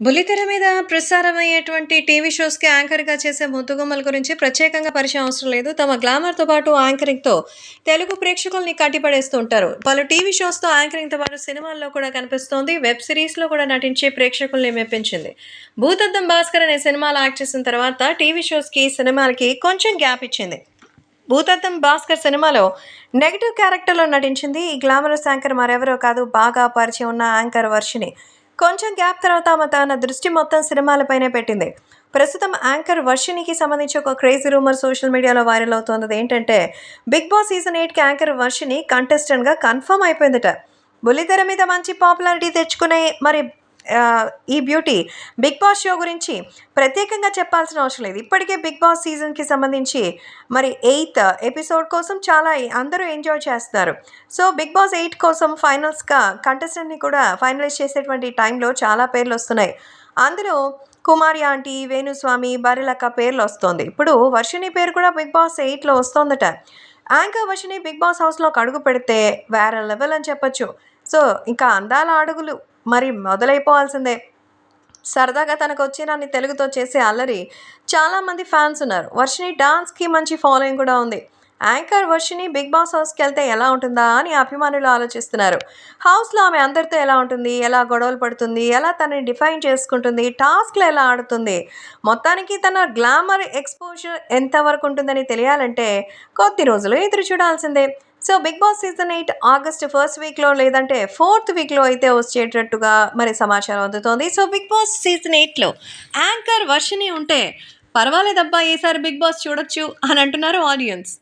బుల్లితెర మీద ప్రసారమయ్యేటువంటి టీవీ షోస్‌కి యాంకర్‌గా చేసే ముద్దుగుమ్మల గురించి ప్రత్యేకంగా పరిచయం అవసరం లేదు. తమ గ్లామర్‌తో పాటు యాంకరింగ్‌తో తెలుగు ప్రేక్షకుల్ని కట్టిపడేస్తూ ఉంటారు. పలు టీవీ షోస్‌తో యాంకరింగ్‌తో పాటు సినిమాల్లో కూడా కనిపిస్తోంది. వెబ్ సిరీస్‌లో కూడా నటించి ప్రేక్షకుల్ని మెప్పించింది. భూతద్దం భాస్కర్ అనే సినిమాలో యాక్ట్ చేసిన తర్వాత టీవీ షోస్‌కి, సినిమాలకి కొంచెం గ్యాప్ ఇచ్చింది. భూతద్దం భాస్కర్ సినిమాలో నెగిటివ్ క్యారెక్టర్‌లో నటించింది. ఈ గ్లామరస్ యాంకర్ మరెవరో కాదు బాగా పరిచయం ఉన్న యాంకర్ వర్షిని. కొంచెం గ్యాప్ తర్వాత ఆమె తన దృష్టి మొత్తం సినిమాలపైనే పెట్టింది. ప్రస్తుతం యాంకర్ వర్షినికి సంబంధించి ఒక క్రేజీ రూమర్ సోషల్ మీడియాలో వైరల్ అవుతున్నది ఏంటంటే బిగ్ బాస్ సీజన్ ఎయిట్‌కి యాంకర్ వర్షిని కంటెస్టెంట్‌గా కన్ఫర్మ్ అయిపోయిందట. బుల్లితెర మీద మంచి పాపులారిటీ తెచ్చుకునే మరి ఈ బ్యూటీ బిగ్ బాస్ షో గురించి ప్రత్యేకంగా చెప్పాల్సిన అవసరం లేదు. ఇప్పటికే బిగ్ బాస్ సీజన్‌కి సంబంధించి మరి ఎయిత్ ఎపిసోడ్ కోసం చాలా అందరూ ఎంజాయ్ చేస్తున్నారు. సో బిగ్ బాస్ ఎయిట్ కోసం ఫైనల్స్‌గా కంటెస్టెంట్‌ని కూడా ఫైనలైజ్ చేసేటువంటి టైంలో చాలా పేర్లు వస్తున్నాయి అందులో కుమారి ఆంటీ, వేణుస్వామి, బరిలక్క పేర్లు వస్తుంది ఇప్పుడు వర్షిని పేరు కూడా బిగ్ బాస్ ఎయిట్‌లో వస్తోందట. యాంకర్ వర్షిణి బిగ్ బాస్ హౌస్‌లోకి అడుగు పెడితే వేరే లెవెల్ అని చెప్పొచ్చు. సో ఇంకా అందాల అడుగులు మరి మొదలైపోవాల్సిందే. సరదాగా తనకు తనకొచ్చినన్ని తెలుగుతో చేసే అల్లరి చాలామంది ఫ్యాన్స్ ఉన్నారు. వర్షిని డాన్స్‌కి మంచి ఫాలోయింగ్ కూడా ఉంది. యాంకర్ వర్షిని బిగ్ బాస్ హౌస్కి వెళ్తే ఎలా ఉంటుందా అని అభిమానులు ఆలోచిస్తున్నారు. హౌస్‌లో ఆమె అందరితో ఎలా ఉంటుంది? ఎలా గొడవలు పడుతుంది? ఎలా తనని డిఫైన్ చేసుకుంటుంది? టాస్క్‌లు ఎలా ఆడుతుంది? మొత్తానికి తన గ్లామర్ ఎక్స్‌పోజర్ ఎంతవరకు ఉంటుందని తెలియాలంటే కొద్ది రోజులు ఎదురు చూడాల్సిందే. So Bigg Boss season eight August first వీక్‌లో లేదంటే ఫోర్త్ వీక్‌లో అయితే వచ్చేటట్టుగా మరి సమాచారం అందుతోంది. సో బిగ్ బాస్ సీజన్ ఎయిట్‌లో యాంకర్ వర్షిని ఉంటే పర్వాలేదబ్బా ఈసారి బిగ్ బాస్ చూడొచ్చు అని అంటున్నారు ఆడియన్స్.